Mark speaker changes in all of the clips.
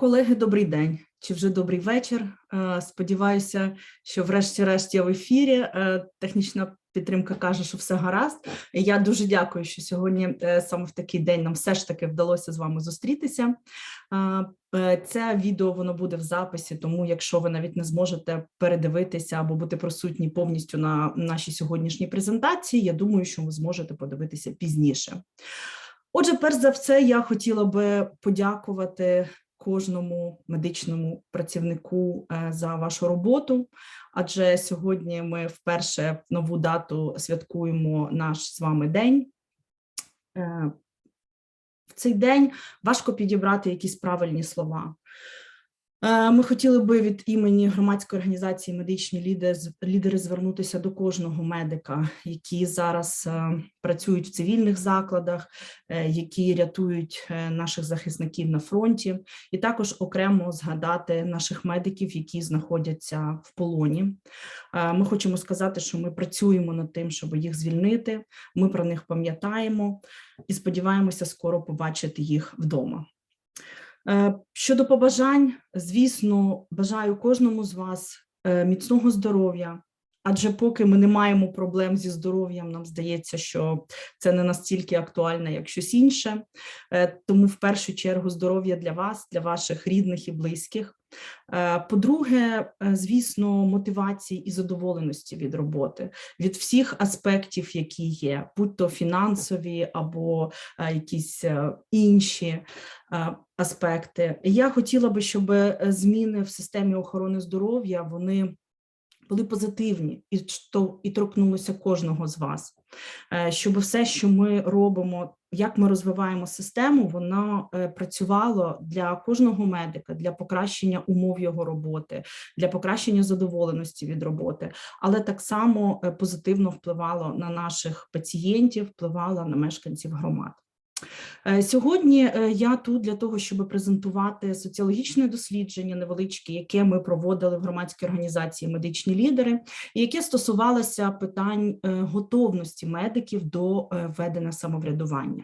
Speaker 1: Колеги, добрий день чи вже добрий вечір. Е, Сподіваюся, що врешті-решт я в ефірі. Е, Технічна підтримка каже, що все гаразд. Я дуже дякую, що сьогодні е, саме в такий день нам все ж таки вдалося з вами зустрітися. Це відео воно буде в записі, тому якщо ви навіть не зможете передивитися або бути присутні повністю на нашій сьогоднішній презентації, я думаю, що ви зможете подивитися пізніше. Отже, перш за все, я хотіла би подякувати кожному медичному працівнику е, за вашу роботу. Адже сьогодні ми вперше нову дату святкуємо наш з вами день. Е, В цей день важко підібрати якісь правильні слова. Е, Ми хотіли би від імені громадської організації медичні лідери, звернутися до кожного медика, які зараз е, працюють в цивільних закладах, е, які рятують наших захисників на фронті, і також окремо згадати наших медиків, які знаходяться в полоні. Ми хочемо сказати, що ми працюємо над тим, щоб їх звільнити. Ми про них пам'ятаємо і сподіваємося скоро побачити їх вдома. Е, Щодо побажань, звісно, бажаю кожному з вас е, міцного здоров'я, адже поки ми не маємо проблем зі здоров'ям, нам здається, що це не настільки актуально, як щось інше. Е, Тому в першу чергу здоров'я для вас, для ваших рідних і близьких. Е, По-друге, е, звісно, мотивації і задоволеності від роботи, від всіх аспектів, які є, будь то фінансові або якісь інші аспекти. Я хотіла би, щоб зміни в системі охорони здоров'я вони були позитивні і що і торкнулося кожного з вас, Е, щоб все, що ми робимо, як ми розвиваємо систему, воно е, працювало для кожного медика, для покращення умов його роботи, для покращення задоволеності від роботи, але так само е, позитивно впливало на наших пацієнтів, впливало на мешканців громад. Е, Сьогодні е, я тут для того, щоб презентувати соціологічне дослідження невеличке, яке ми проводили в громадській організації медичні лідери, яке стосувалося питань е, готовності медиків до введення самоврядування.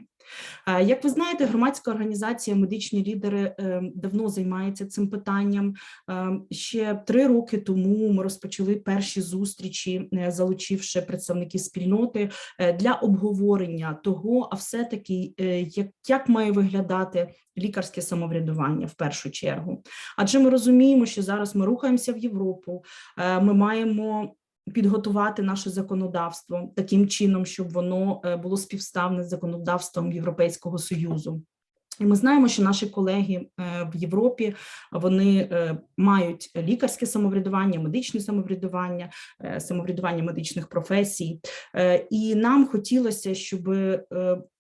Speaker 1: Е, Як ви знаєте, громадська організація медичні лідери е, давно займається цим питанням. Е, Ще три роки тому ми розпочали перші зустрічі, залучивши представників спільноти для обговорення того, а все-таки е, як, як має виглядати лікарське самоврядування в першу чергу. Адже ми розуміємо, що зараз ми рухаємося в Європу, ми маємо підготувати наше законодавство таким чином, щоб воно е, було співставне з законодавством Європейського союзу. І ми знаємо, що наші колеги е, в Європі вони е, мають лікарське самоврядування, медичне самоврядування, самоврядування медичних професій. І нам хотілося, щоб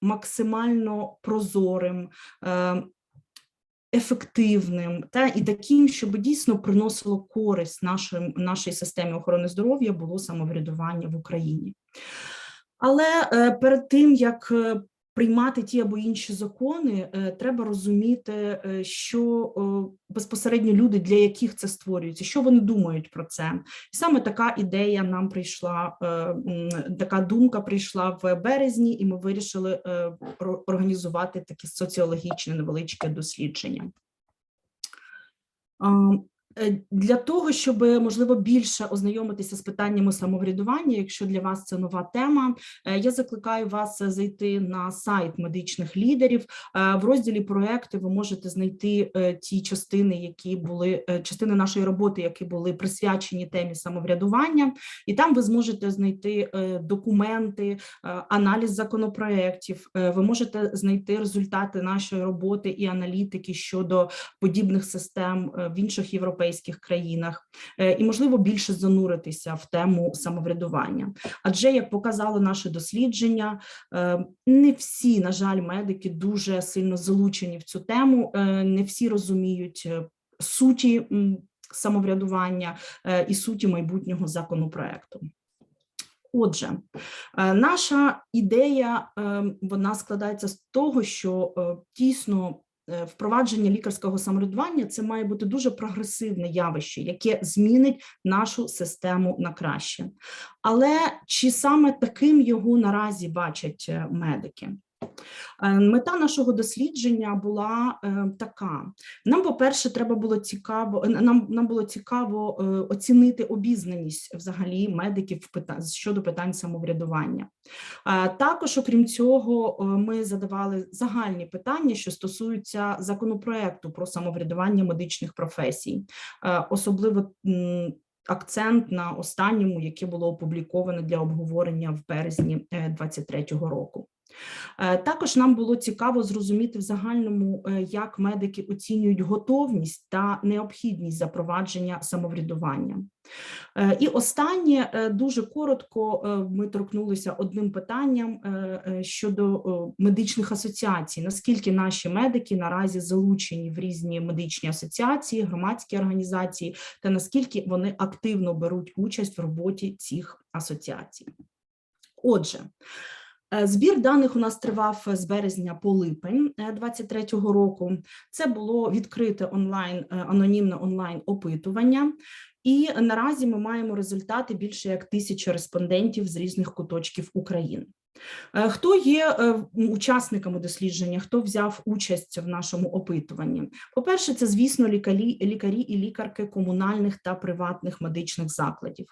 Speaker 1: максимально прозорим. Ефективним та і таким, щоб дійсно приносило користь нашим нашій системі охорони здоров'я було самоврядування в Україні. Але е, перед тим як е, приймати ті або інші закони, е, треба розуміти, е, що безпосередньо люди, для яких це створюється, що вони думають про це. І саме така ідея нам прийшла, е, така думка прийшла в березні, і ми вирішили організувати таке соціологічне невеличке дослідження. Е, Для того, щоб можливо більше ознайомитися з питаннями самоврядування, якщо для вас це нова тема, е, я закликаю вас зайти на сайт медичних лідерів. Е, В розділі проекти ви можете знайти ті частини, які були частини нашої роботи, які були присвячені темі самоврядування, і там ви зможете знайти документи, аналіз законопроєктів. Ви можете знайти результати нашої роботи і аналітики щодо подібних систем в інших європейських країнах, е, і можливо більше зануритися в тему самоврядування. Адже як показало наше дослідження, е, не всі, на жаль, медики дуже сильно залучені в цю тему, е, не всі розуміють суті самоврядування і суті майбутнього законопроекту. Отже, наша ідея вона складається з того, що дійсно впровадження лікарського самоврядування це має бути дуже прогресивне явище, яке змінить нашу систему на краще. Але чи саме таким його наразі бачать е, медики? Е, Мета нашого дослідження була е, така: нам, по-перше, треба було цікаво. е, Нам, нам було цікаво оцінити обізнаність взагалі медиків щодо питань самоврядування. Також, окрім цього, ми задавали загальні питання, що стосуються законопроекту про самоврядування медичних професій, особливо. Акцент на останньому, яке було опубліковано для обговорення в березні 2023 року. Е, Також нам було цікаво зрозуміти в загальному, е, як медики оцінюють готовність та необхідність запровадження самоврядування. Е, І останнє дуже коротко ми торкнулися одним питанням щодо медичних асоціацій. Наскільки наші медики наразі залучені в різні медичні асоціації, громадські організації, та наскільки вони активно беруть участь в роботі цих асоціацій. Отже, Збір даних у нас тривав з березня по липень 2023 року. Це було відкрите онлайн, е, анонімне онлайн опитування. І наразі ми маємо результати більше як тисячі респондентів з різних куточків України. Е, Хто є е, учасниками дослідження, хто взяв участь в нашому опитуванні? По-перше, це, звісно, лікарі, лікарі і лікарки комунальних та приватних медичних закладів.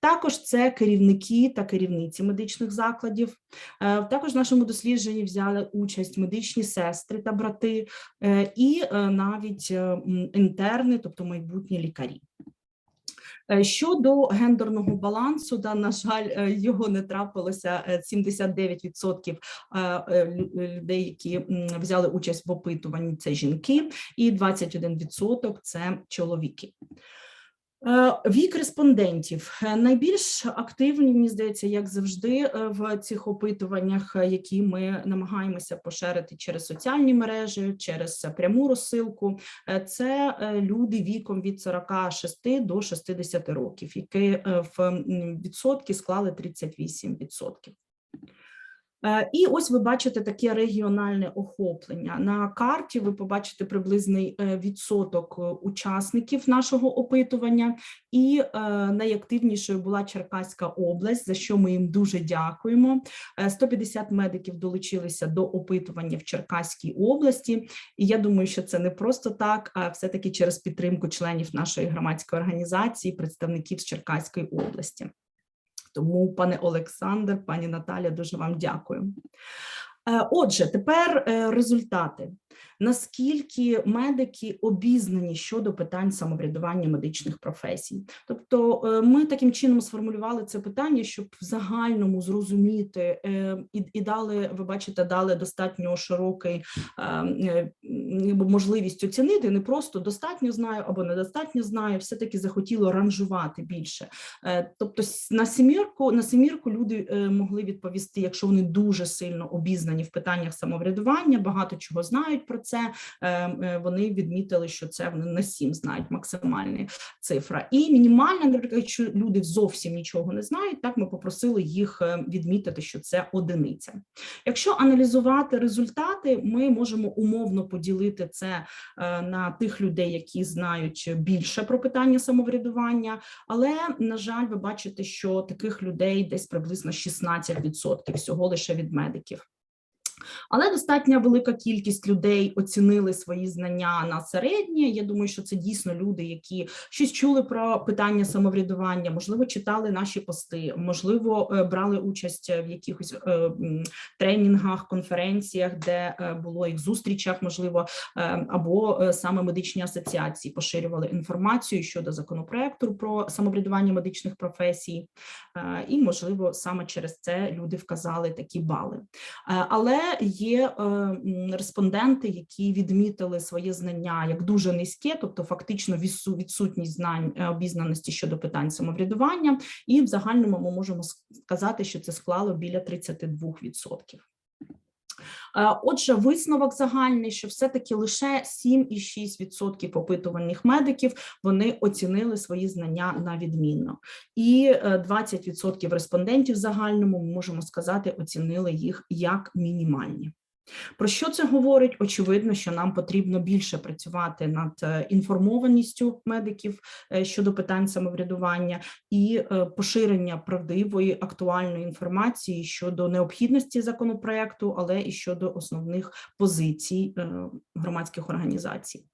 Speaker 1: Також це керівники та керівниці медичних закладів. Е, Також в нашому дослідженні взяли участь медичні сестри та брати, і навіть інтерни, тобто майбутні лікарі. Е, Щодо гендерного балансу, да, на жаль, е, його не трапилося. Е, 79% е, е, людей, які взяли участь в опитуванні, це жінки, і 21% це чоловіки. Е, Вік респондентів Е, найбільш активні, мені здається, як завжди, е, в цих опитуваннях, які ми намагаємося поширити через соціальні мережі, через пряму розсилку. Це люди віком від 46 до 60 років, які в відсотки склали 38%. Е, І ось ви бачите таке регіональне охоплення. На карті ви побачите приблизний е, відсоток е, учасників нашого опитування, і найактивнішою була Черкаська область, за що ми їм дуже дякуємо. Е, 150 медиків долучилися до опитування в Черкаській області, і я думаю, що це не просто так, а все-таки через підтримку членів нашої громадської організації, представників з Черкаської області. Тому, пане Олександр, пані Наталя, дуже вам дякую. Е, Отже, тепер е, результати. Наскільки медики обізнані щодо питань самоврядування медичних професій? Тобто, е, ми таким чином сформулювали це питання, щоб в загальному зрозуміти е, і, і дали, ви бачите, дали достатньо широкий е, можливість оцінити. Не просто достатньо знаю або недостатньо знаю, все таки захотіло ранжувати більше. Тобто, на семірку на семірку люди могли відповісти, якщо вони дуже сильно обізнані в питаннях самоврядування, багато чого знають про це. е, е, Вони відмітили, що це вони на сім знають максимальна цифра. І мінімальна, наприклад, якщо люди зовсім нічого не знають, так ми попросили їх е, відмітити, що це одиниця. Якщо аналізувати результати, ми можемо умовно поділити це на тих людей, які знають більше про питання самоврядування, але на жаль, ви бачите, що таких людей десь приблизно 16% всього лише від медиків. Але достатньо велика кількість людей оцінили свої знання на середнє. Я думаю, що це дійсно люди, які щось чули про питання самоврядування, можливо, читали наші пости, можливо, е, брали участь в якихось е, тренінгах, конференціях, де е, було їх зустрічах, можливо, або саме медичні асоціації поширювали інформацію щодо законопроекту про самоврядування медичних професій, і можливо саме через це люди вказали такі бали. Але є е, респонденти, які відмітили своє знання як дуже низьке, тобто фактично відсу- відсутність знань е, обізнаності щодо питань самоврядування, і в загальному ми можемо сказати, що це склало біля 32%. Е, Отже, висновок загальний, що все-таки лише 7,6% опитуваних медиків вони оцінили свої знання на відмінно, і е, 20% респондентів в загальному ми можемо сказати, оцінили їх як мінімальні. Про що це говорить? Очевидно, що нам потрібно більше працювати над е, інформованістю медиків е, щодо питань самоврядування і е, поширення правдивої актуальної інформації щодо необхідності законопроекту, але і щодо основних позицій громадських організацій.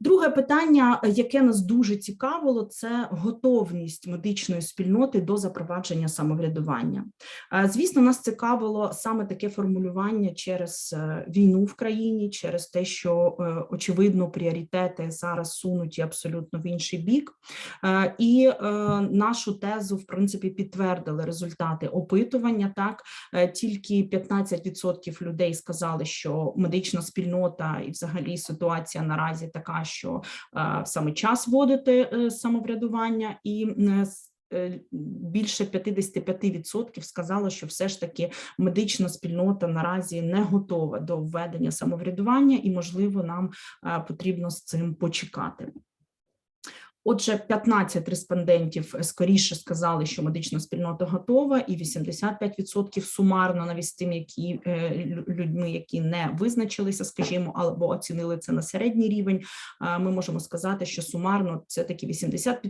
Speaker 1: Друге питання, яке нас дуже цікавило, це готовність медичної спільноти до запровадження самоврядування. Звісно, нас цікавило саме таке формулювання через е, війну в країні, через те, що е, очевидно пріоритети зараз сунуті абсолютно в інший бік, е, і нашу тезу, в принципі, підтвердили результати опитування. Так тільки 15% людей сказали, що медична спільнота і, взагалі, ситуація наразі така що саме час вводити е, самоврядування і е, Більше 55% сказало, що все ж таки медична спільнота наразі не готова до введення самоврядування, і можливо нам потрібно з цим почекати. Отже, 15 респондентів е, скоріше сказали, що медична спільнота готова, і 85% сумарно навіть з тим, які е, людьми, які не визначилися, скажімо, або оцінили це на середній рівень. Ми можемо сказати, що сумарно це таки 80%,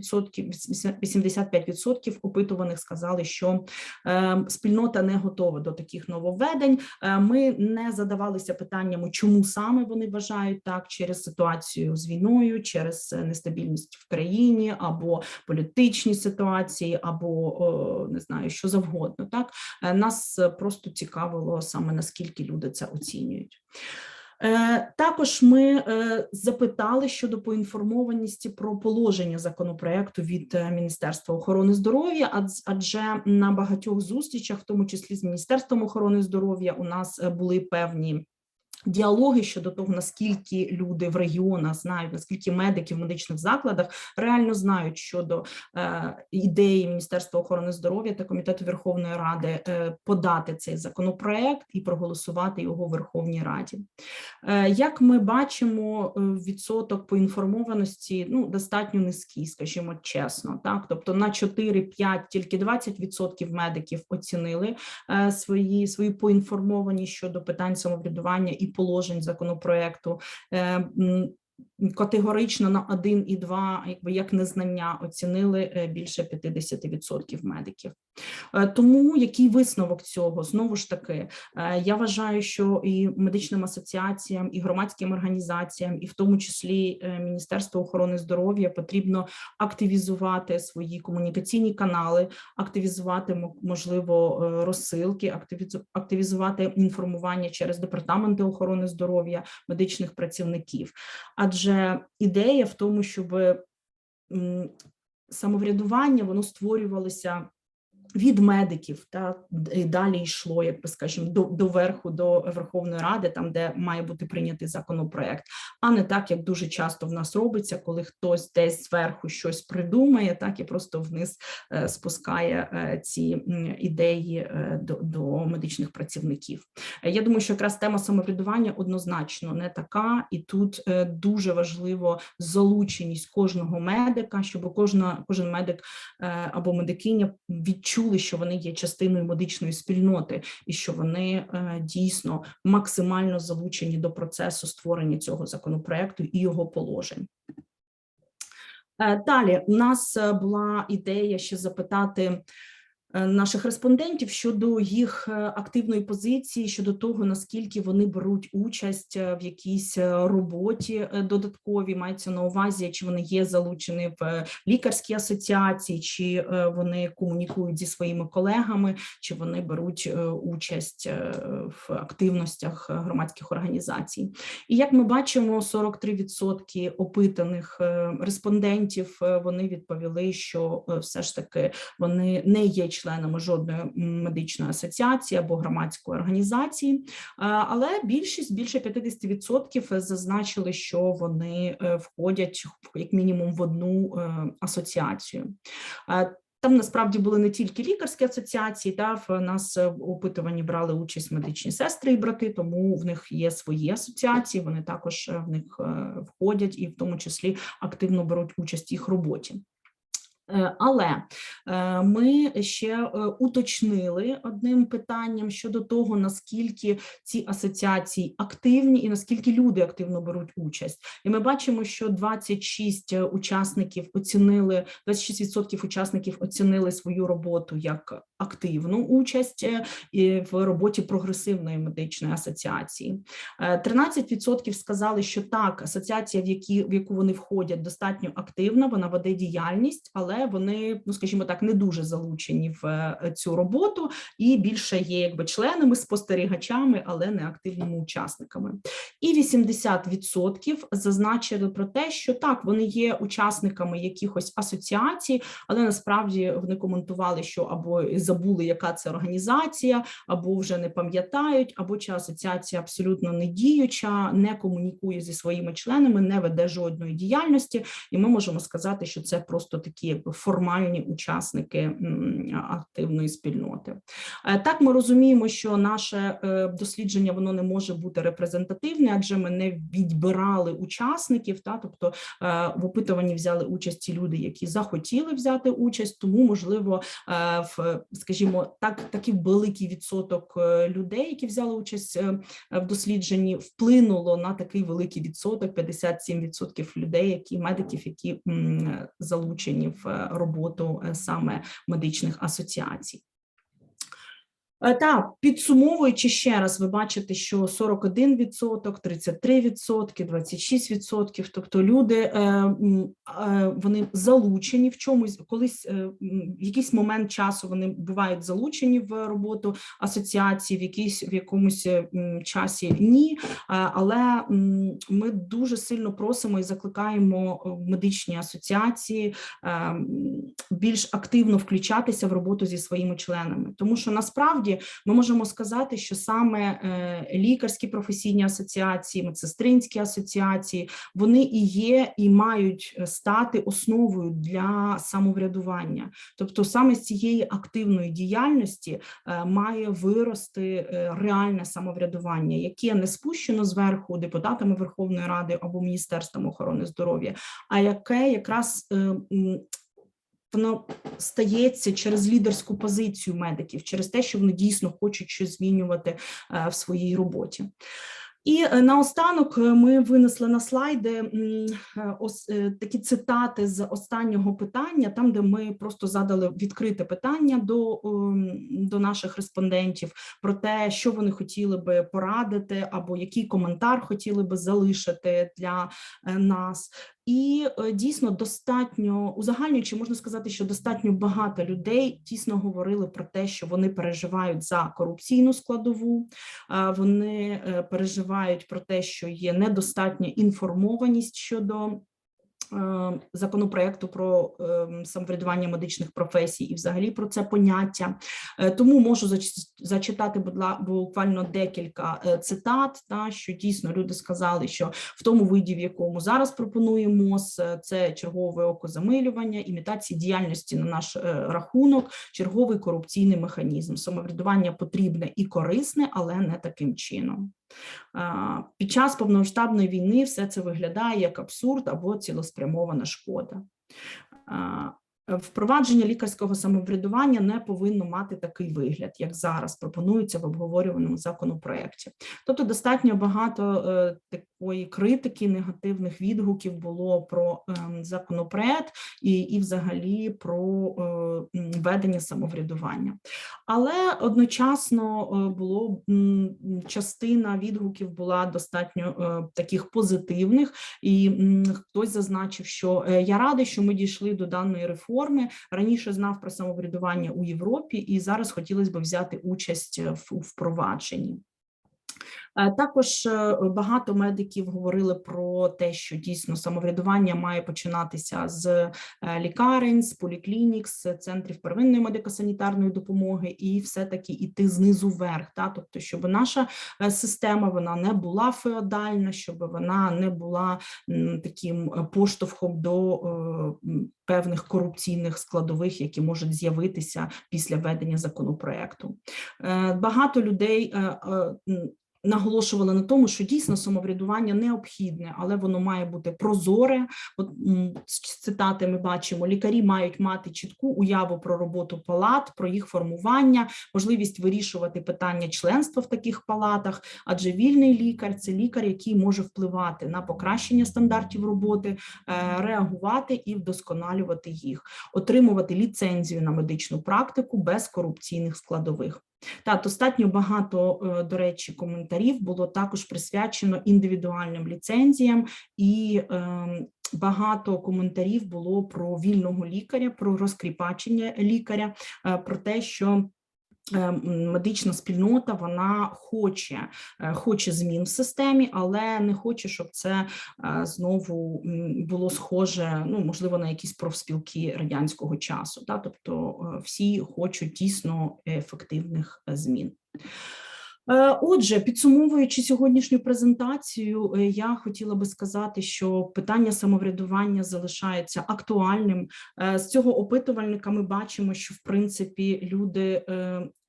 Speaker 1: 85% опитуваних сказали, що е, спільнота не готова до таких нововведень. Ми не задавалися питаннями, чому саме вони вважають так через ситуацію з війною, через нестабільність в країні країні, або політичні ситуації, або не знаю, що завгодно. Так е, нас просто цікавило саме наскільки люди це оцінюють. Е, також ми е, запитали щодо поінформованості про положення законопроекту від Міністерства охорони здоров'я, адже на багатьох зустрічах, в тому числі з міністерством охорони здоров'я, у нас були певні. Діалоги щодо того, наскільки люди в регіонах знають, наскільки медики в медичних закладах реально знають щодо е, ідеї Міністерства охорони здоров'я та комітету Верховної Ради е, подати цей законопроект і проголосувати його в Верховній Раді. Е, як ми бачимо, е, відсоток поінформованості ну достатньо низький, скажімо чесно, так тобто на 4-5 тільки 20% медиків оцінили е, свої свою поінформованість щодо питань самоврядування і положень законопроекту. Категорично на 1 і 2, якби як незнання оцінили е, більше 50% медиків. Е, тому який висновок цього знову ж таки е, я вважаю, що і медичним асоціаціям, і громадським організаціям, і в тому числі Міністерство охорони здоров'я потрібно активізувати свої комунікаційні канали, активізувати можливо розсилки, активізувати інформування через департаменти охорони здоров'я медичних працівників. Адже ідея в тому, щоб самоврядування воно створювалося від медиків та і далі йшло, як би скажімо, до до верху до Верховної Ради, там де має бути прийнятий законопроект, а не так, як дуже часто в нас робиться, коли хтось десь зверху щось придумає, так і просто вниз е, спускає е, ці ідеї е, до, до медичних працівників. Я думаю, що якраз тема самоврядування однозначно не така, і тут дуже важливо залученість кожного медика, щоб кожна кожен медик або медикиня відчув відчули, що вони є частиною медичної спільноти, і що вони е, дійсно максимально залучені до процесу створення цього законопроекту і його положень. Е, далі у нас е, була ідея ще запитати. Е, наших респондентів щодо їх е, активної позиції, щодо того наскільки вони беруть участь е, в якійсь роботі додатковій, мається на увазі, чи вони є залучені в лікарській асоціації, чи вони комунікують зі своїми колегами, чи вони беруть участь в активностях громадських організацій. І як ми бачимо, 43% опитаних респондентів вони відповіли, що все ж таки вони не є членами жодної медичної асоціації або громадської організації, але більшість більше 50% зазначили, що вони е, входять як мінімум в одну е, асоціацію. Там насправді були не тільки лікарські асоціації, та в нас в опитуванні брали участь медичні сестри і брати, тому в них є свої асоціації. Вони також е, в них входять і в тому числі активно беруть участь в їх роботі. Е, Але е, ми ще е, уточнили одним питанням щодо того, наскільки ці асоціації активні і наскільки люди активно беруть участь. І ми бачимо, що 26 учасників оцінили 26% учасників оцінили свою роботу як активну участь в роботі прогресивної медичної асоціації. Е, 13% сказали, що так, асоціація, в які в яку вони входять, достатньо активна, вона веде діяльність, але вони, ну скажімо так, не дуже залучені в е, цю роботу і більше є якби членами, спостерігачами, але не активними учасниками. І 80% зазначили про те, що так, вони є учасниками якихось асоціацій, але насправді вони коментували, що або забули, яка це організація, або вже не пам'ятають, або чи асоціація абсолютно не діюча, не комунікує зі своїми членами, не веде жодної діяльності, і ми можемо сказати, що це просто такі формальні учасники активної спільноти. Е, Так, ми розуміємо, що наше е, дослідження воно не може бути репрезентативне, адже ми не відбирали учасників, та тобто е, в опитуванні взяли участь ті люди, які захотіли взяти участь, тому можливо, в скажімо, так, такий великий відсоток людей, які взяли участь в дослідженні, вплинуло на такий великий відсоток 57% людей, які медиків, які залучені в роботу е, саме медичних асоціацій. Е, Та підсумовуючи ще раз, ви бачите, що 41%, 33%, 26%, тобто люди е, е, вони залучені в чомусь, колись в якийсь момент часу вони бувають залучені в роботу асоціації, в якійсь в якомусь часі ні. Але ми дуже сильно просимо і закликаємо медичні асоціації більш активно включатися в роботу зі своїми членами, тому що насправді ми можемо сказати, що саме е, лікарські професійні асоціації, медсестринські асоціації, вони і є, і мають е, стати основою для самоврядування. Тобто, саме з цієї активної діяльності е, має вирости реальне самоврядування, яке не спущено зверху депутатами Верховної Ради або Міністерством охорони здоров'я, а яке якраз воно стається через лідерську позицію медиків, через те, що вони дійсно хочуть щось змінювати е, в своїй роботі. І е, наостанок е, ми винесли на слайди такі цитати з останнього питання, там, де ми просто задали відкрите питання до, до наших респондентів про те, що вони хотіли би порадити, або який коментар хотіли би залишити для нас. І е, дійсно достатньо узагальнюючи, можна сказати, що достатньо багато людей дійсно говорили про те, що вони переживають за корупційну складову, вони е, переживають про те, що є недостатня інформованість щодо. Е, Законопроекту про е, самоврядування медичних професій і взагалі про це поняття. Е, Тому можу зачитати буквально декілька цитат, та, що дійсно люди сказали, що в тому виді, в якому зараз пропонує МОЗ, це чергове окозамилювання, імітації діяльності на наш рахунок, черговий корупційний механізм. Самоврядування потрібне і корисне, але не таким чином. Під час повномасштабної війни все це виглядає як абсурд або цілеспрямована шкода. А, Впровадження лікарського самоврядування не повинно мати такий вигляд, як зараз пропонується в обговорюваному законопроекті. Тобто, достатньо багато е, такої критики, негативних відгуків було про ем, законопроект і, і взагалі про е, ведення самоврядування. Але одночасно е, було частина відгуків була достатньо е, таких позитивних, і хтось зазначив, що е, я радий, що ми дійшли до даної реформи. Раніше знав про самоврядування у Європі, і зараз хотілося б взяти участь е, в впровадженні. Е, Також е, багато медиків говорили про те, що дійсно самоврядування має починатися з е, лікарень, з поліклінік, з центрів первинної медико-санітарної допомоги, і все-таки іти знизу вверх. Та? Тобто, щоб наша система вона не була феодальна, щоб вона не була таким поштовхом до певних корупційних складових, які можуть з'явитися після введення законопроекту. Багато людей наголошували на тому, що дійсно самоврядування необхідне, але воно має бути прозоре. От з цитати ми бачимо: лікарі мають мати чітку уяву про роботу палат, про їх формування, можливість вирішувати питання членства в таких палатах, адже вільний лікар це лікар, який може впливати на покращення стандартів роботи, е, реагувати і вдосконалювати їх, отримувати ліцензію на медичну практику без корупційних складових. Та достатньо багато, е, до речі, коментарів було також присвячено індивідуальним ліцензіям, і ем, багато коментарів було про вільного лікаря, про розкріпачення лікаря, е, про те, що медична спільнота вона хоче, е, хоче змін в системі, але не хоче, щоб це е, знову було схоже, ну можливо, на якісь профспілки радянського часу. Та? Тобто е, всі хочуть дійсно ефективних е, змін. Е, Отже, підсумовуючи сьогоднішню презентацію, е, я хотіла би сказати, що питання самоврядування залишається актуальним. Е, З цього опитувальника ми бачимо, що в принципі люди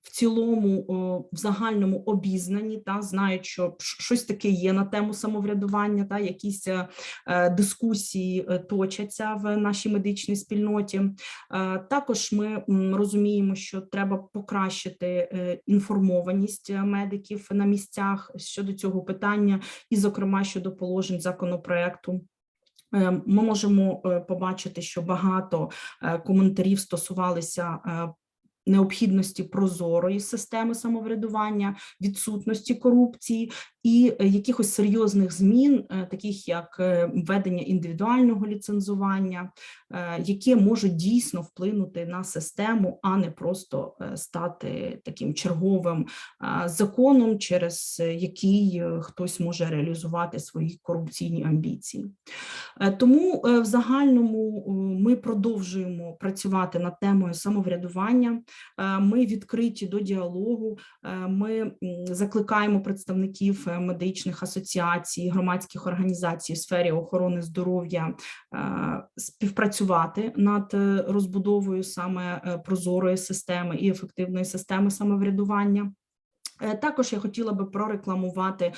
Speaker 1: в цілому в загальному обізнані та знають, що щось таке є на тему самоврядування, та якісь е, е, дискусії е, точаться в нашій медичній спільноті. Також ми розуміємо, що треба покращити інформованість медиків на місцях щодо цього питання, і, зокрема, щодо положень законопроекту. Ми можемо побачити, що багато коментарів стосувалися необхідності прозорої системи самоврядування, відсутності корупції і е, якихось серйозних змін, е, таких як е, введення індивідуального ліцензування, які можуть дійсно вплинути на систему, а не просто е, стати таким черговим е, законом, через е, який е, хтось може реалізувати свої корупційні амбіції. Е, Тому е, в загальному е, ми продовжуємо працювати над темою самоврядування. Е, Ми відкриті до діалогу. е, Ми закликаємо представників е, медичних асоціацій, громадських організацій в сфері охорони здоров'я е, співпрацювати над е, розбудовою саме е, прозорої системи і ефективної системи самоврядування. Е, Також я хотіла би прорекламувати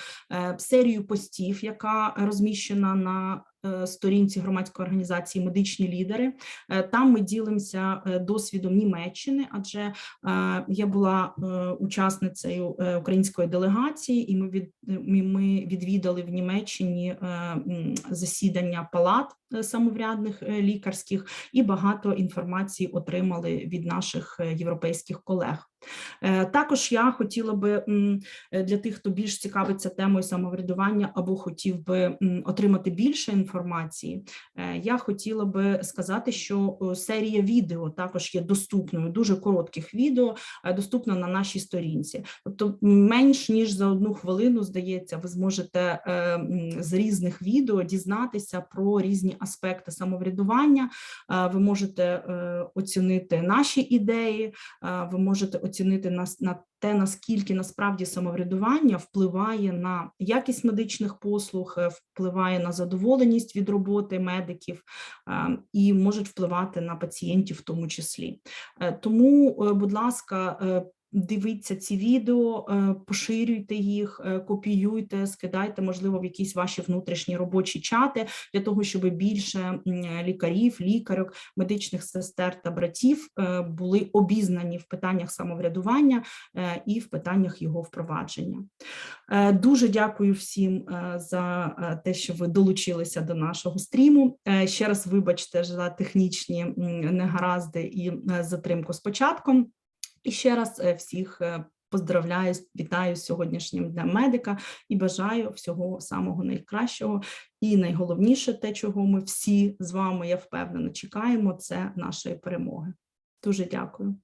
Speaker 1: серію постів, яка розміщена на сторінці громадської організації Медичні лідери. Е, Там ми ділимося е, досвідом Німеччини, адже е, я була е, учасницею е, української делегації, і ми від ми- ми відвідали в Німеччині е, засідання палат е, самоврядних е, лікарських, і багато інформації отримали від наших е, європейських колег. Е, Також я хотіла би е, для тих, хто більш цікавиться темою самоврядування або хотів би отримати більше інформації, е, я хотіла би сказати, що серія відео також є доступною, дуже коротких відео, доступна на нашій сторінці. Тобто менш ніж за одну хвилину, здається, ви зможете з різних відео дізнатися про різні аспекти самоврядування. Ви можете оцінити наші ідеї, ви можете оцінити нас на те, наскільки насправді самоврядування впливає на якість медичних послуг, е, впливає на задоволеність від роботи медиків е, і можуть впливати на пацієнтів в тому числі. Е, Тому, будь ласка, Дивіться ці відео, е, поширюйте їх, е, копіюйте, скидайте, можливо, в якісь ваші внутрішні робочі чати для того, щоб більше лікарів, лікарок, медичних сестер та братів е, були обізнані в питаннях самоврядування і в питаннях його впровадження. Дуже дякую всім за те, що ви долучилися до нашого стріму. Ще раз вибачте за технічні негаразди і затримку з початком. І ще раз е, всіх е, поздравляю, вітаю з сьогоднішнім днем медика і бажаю всього самого найкращого. І найголовніше, те, чого ми всі з вами, я впевнена, чекаємо, це нашої перемоги. Дуже дякую.